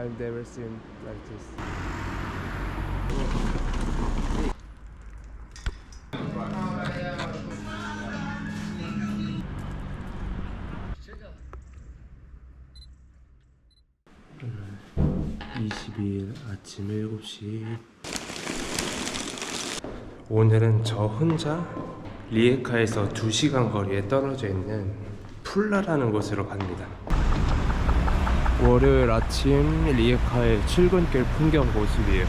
I've never seen like this. 오늘 22일 아침 7시 오늘은 저 혼자 리에카에서 2시간 거리에 떨어져 있는 풀라라는 곳으로 갑니다. 월요일 아침 리에카의 출근길 풍경 모습이에요.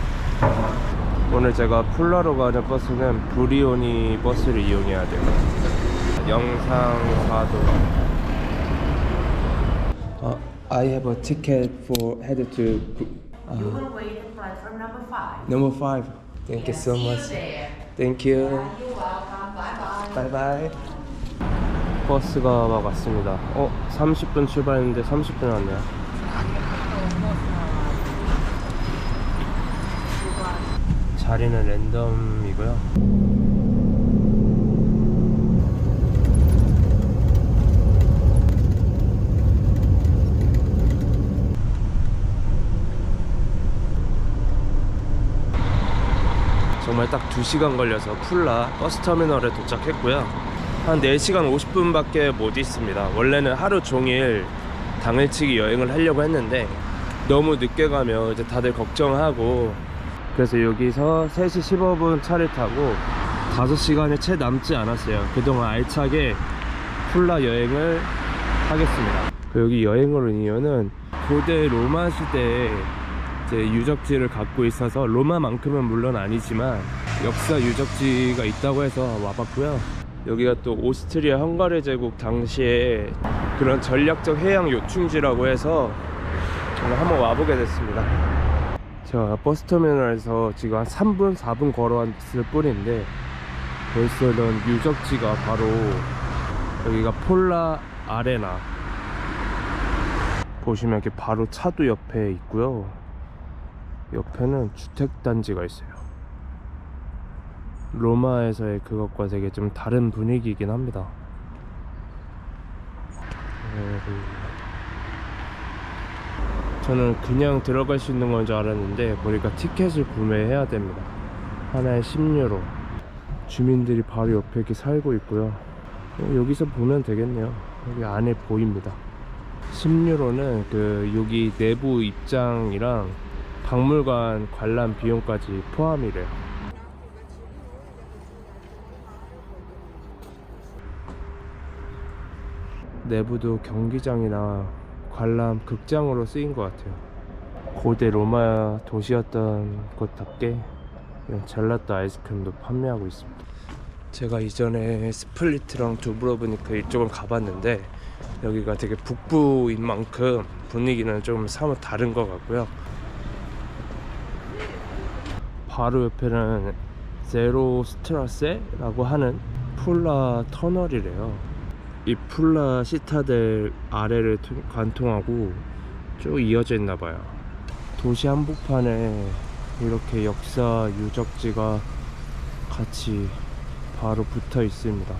오늘 제가 풀라로 가는 버스는 브리오니 버스를 이용해야 돼요. 영상 사도. 어, I have a ticket for head to uh, You will wait at platform number five. number five. Thank you so much. Thank you. You're welcome. Bye bye. 바이바이. 버스가 막 왔습니다. 어, 30분 출발했는데 30분 왔네요. 자리는 랜덤이고요. 정말 딱 2시간 걸려서 풀라 버스터미널에 도착했고요. 한 4시간 50분밖에 못 있습니다. 원래는 하루 종일 당일치기 여행을 하려고 했는데 너무 늦게 가면 이제 다들 걱정하고 그래서 여기서 3시 15분 차를 타고 5시간이 채 남지 않았어요. 그동안 알차게 풀라 여행을 하겠습니다. 그 여기 여행을 온 이유는 고대 로마 시대에 유적지를 갖고 있어서 로마만큼은 물론 아니지만 역사 유적지가 있다고 해서 와봤고요. 여기가 또 오스트리아 헝가리 제국 당시에 그런 전략적 해양 요충지라고 해서 한번 와보게 됐습니다. 제가 버스터미널에서 지금 한 3분, 4분 걸어왔을 뿐인데 벌써 이런 유적지가 바로 여기가 폴라 아레나 보시면 이렇게 바로 차도 옆에 있고요. 옆에는 주택단지가 있어요. 로마에서의 그것과 되게 좀 다른 분위기이긴 합니다. 음, 저는 그냥 들어갈 수 있는 건 줄 알았는데 보니까 티켓을 구매해야 됩니다. 하나에 10유로. 주민들이 바로 옆에 이렇게 살고 있고요. 어, 여기서 보면 되겠네요. 여기 안에 보입니다. 10유로는 그 여기 내부 입장이랑 박물관 관람 비용까지 포함이래요. 내부도 경기장이나 관람 극장으로 쓰인 것 같아요. 고대 로마 도시였던 곳답게 젤라또 아이스크림도 판매하고 있습니다. 제가 이전에 스플리트랑 두브로브니크 이쪽을 가봤는데 여기가 되게 북부인 만큼 분위기는 좀 사뭇 다른 것 같고요. 바로 옆에는 제로 스트라세라고 하는 풀라 터널이래요. 이 풀라 시타델 아래를 통- 관통하고 쭉 이어져 있나 봐요. 도시 한복판에 이렇게 역사 유적지가 같이 바로 붙어 있습니다.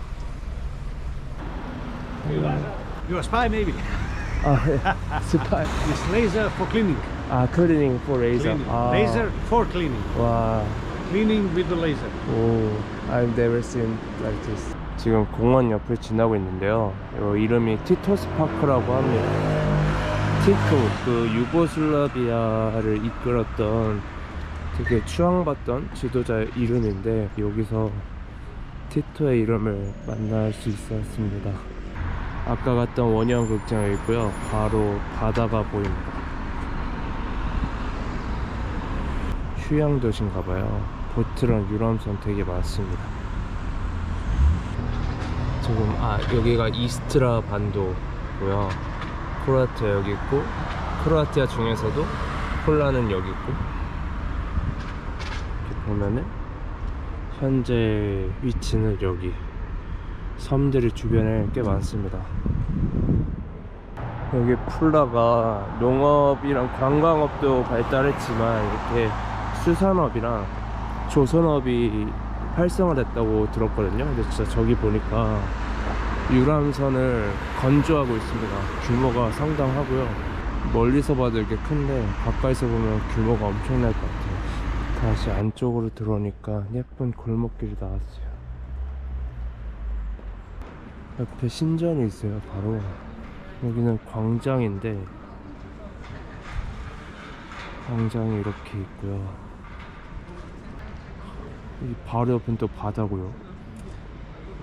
You're a spy, maybe. 아, 스파이. It's laser for cleaning. 아, 클리닝 포 레이저. Cleaning. 아, Laser for cleaning. 와, Cleaning with the laser. 오, I've never seen like this. 지금 공원 옆을 지나고 있는데요. 요 이름이 티토스 파크라고 합니다. 티토, 그 유고슬라비아를 이끌었던 되게 추앙받던 지도자의 이름인데 여기서 티토의 이름을 만날 수 있었습니다. 아까 갔던 원형 극장에 있고요. 바로 바다가 보입니다. 휴양 도시인가 봐요. 보트랑 유람선 되게 많습니다. 지금 아 여기가 이스트라 반도고요. 크로아티아 여기 있고 크로아티아 중에서도 폴라는 여기 있고 이렇게 보면은 현재 위치는 여기 섬들이 주변에 꽤 많습니다. 여기 풀라가 농업이랑 관광업도 발달했지만 이렇게 수산업이랑 조선업이 활성화됐다고 들었거든요. 근데 진짜 저기 보니까 유람선을 건조하고 있습니다. 규모가 상당하고요. 멀리서 봐도 이렇게 큰데 가까이서 보면 규모가 엄청날 것 같아요. 다시 안쪽으로 들어오니까 예쁜 골목길이 나왔어요. 옆에 신전이 있어요, 바로. 여기는 광장인데, 광장이 이렇게 있고요. 이 바로 옆은 또 바다고요.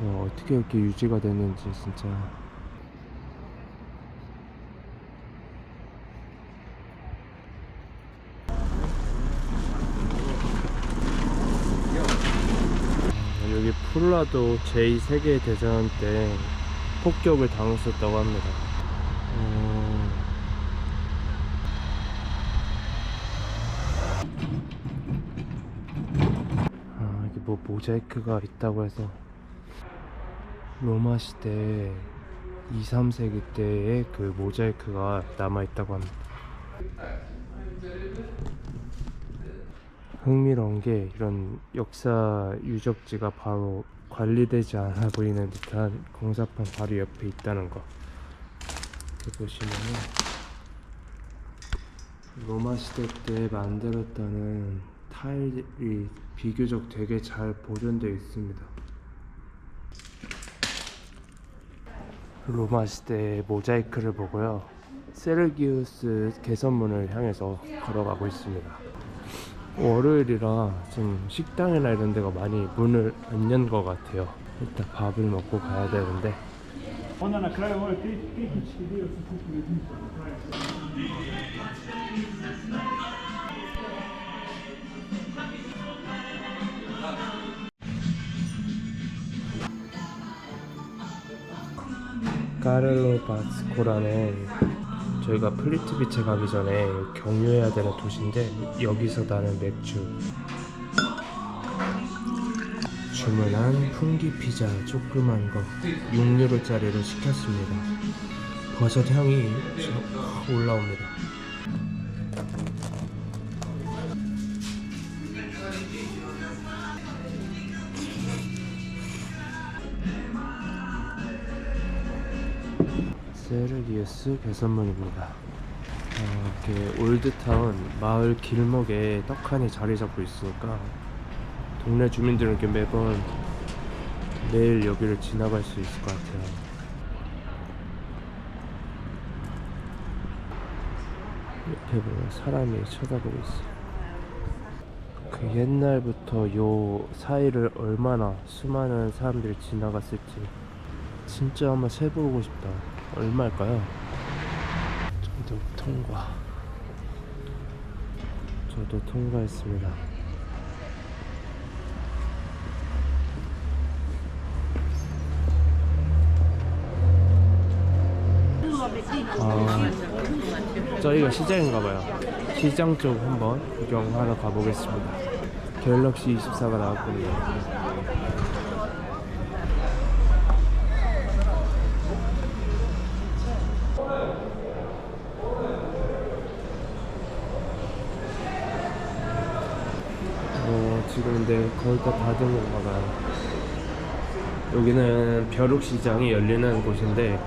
어, 어떻게 이렇게 유지가 됐는지 진짜. 아, 여기 폴라도 제2세계 대전 때 폭격을 당했었다고 합니다. 어... 아, 이게 뭐 모자이크가 있다고 해서 로마 시대 2, 3세기 때의 그 모자이크가 남아 있다고 합니다. 흥미로운 게 이런 역사 유적지가 바로 관리되지 않아 보이는 듯한 공사판 바로 옆에 있다는 거. 보시면은 로마 시대 때 만들었다는 타일이 비교적 되게 잘 보존되어 있습니다. 로마 시대의 모자이크를 보고요. 세르기우스 개선문을 향해서 걸어가고 있습니다. 월요일이라 좀 식당이나 이런 데가 많이 문을 안 연 것 같아요. 일단 밥을 먹고 가야 되는데 까를로 바스코라는 저희가 플리트비체 가기 전에 경유해야 되는 도시인데 여기서 나는 맥주 주문한 풍기 피자 조그만 거 6유로짜리로 시켰습니다. 버섯 향이 저- 올라옵니다 세르기우스 개선문입니다. 어, 이렇게 올드타운 마을 길목에 떡하니 자리 잡고 있으니까 동네 주민들은 이렇게 매번 매일 여기를 지나갈 수 있을 것 같아요. 옆에 보면 사람이 쳐다보고 있어요. 그 옛날부터 요 사이를 얼마나 수많은 사람들이 지나갔을지 진짜 한번 세보고 싶다. 얼마일까요? 저도 통과. 저도 통과했습니다. 아, 저희가 시장인가봐요. 시장 쪽 한번 구경하러 가보겠습니다. 갤럭시 24가 나왔군요. 어, 근데 거의 다 닫은 건가 봐요. 여기는 벼룩시장이 열리는 곳인데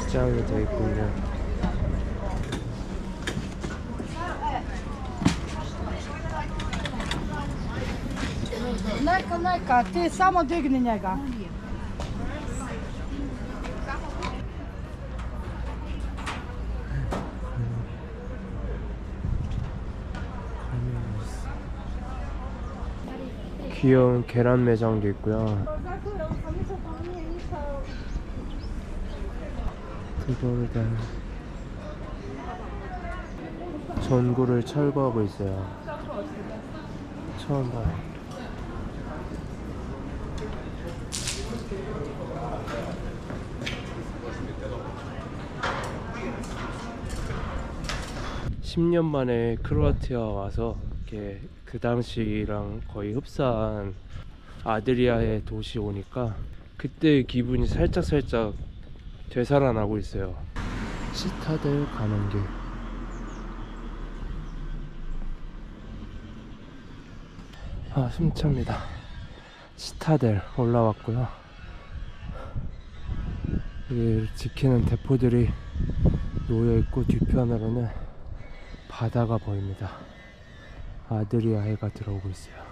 시장이 되어 있군요. Ti samo digni njega. 귀여운 계란 매장도 있고요. 그거를 다 전구를 철거하고 있어요. 처음 봐요. (10년) 만에 크로아티아 와서 이렇게 그 당시랑 거의 흡사한 아드리아의 도시 오니까 그때 기분이 살짝 살짝 되살아나고 있어요. 시타델 가는 길. 아, 숨찹니다. 시타델 올라왔고요. 여기 지키는 대포들이 놓여 있고 뒤편으로는 바다가 보입니다. 아드리아해가 들어오고 있어요.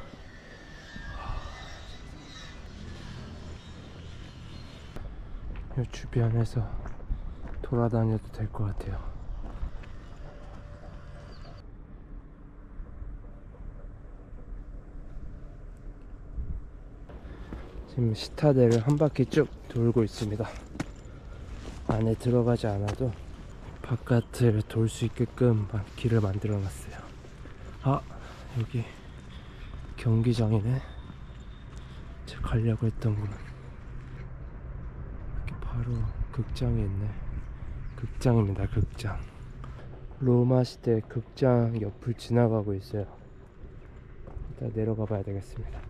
이 주변에서 돌아다녀도 될 것 같아요. 지금 시타델을 한 바퀴 쭉 돌고 있습니다. 안에 들어가지 않아도 바깥을 돌 수 있게끔 막 길을 만들어 놨어요. 아, 여기 경기장이네. 제가 가려고 했던 곳. 이렇게 바로 극장이 있네. 극장입니다, 극장. 로마 시대 극장 옆을 지나가고 있어요. 일단 내려가 봐야 되겠습니다.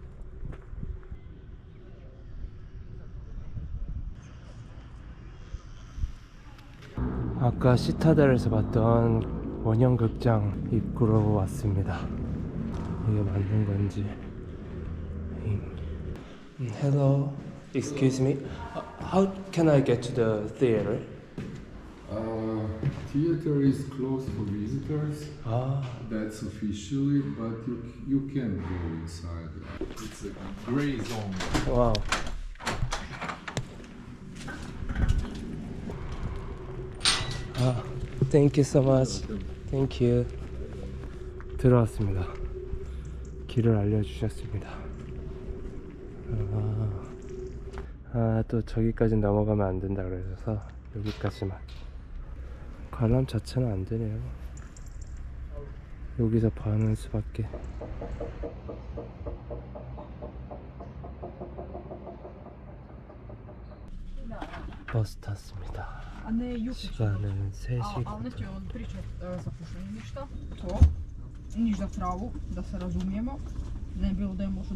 아까 시타델에서 봤던 원형 극장 입구로 왔습니다. 이게 맞는 건지. 음. Hello, excuse me. Uh, How can I get to the theater? Uh, theater is closed for visitors. 아, That's officially, but you you can go inside. It's a gray zone. 와우. 아, thank you so much. Thank you. 들어왔습니다. 길을 알려주셨습니다. 아또 아, 아 저기까지 넘어가면 안 된다 그러셔서 여기까지만. 관람 자체는 안 되네요. 여기서 봐는 수밖에. 버스 탔습니다. 시간은 3시. 9분 niż do frału, da se razumijemo, ne bi bilo da je možda...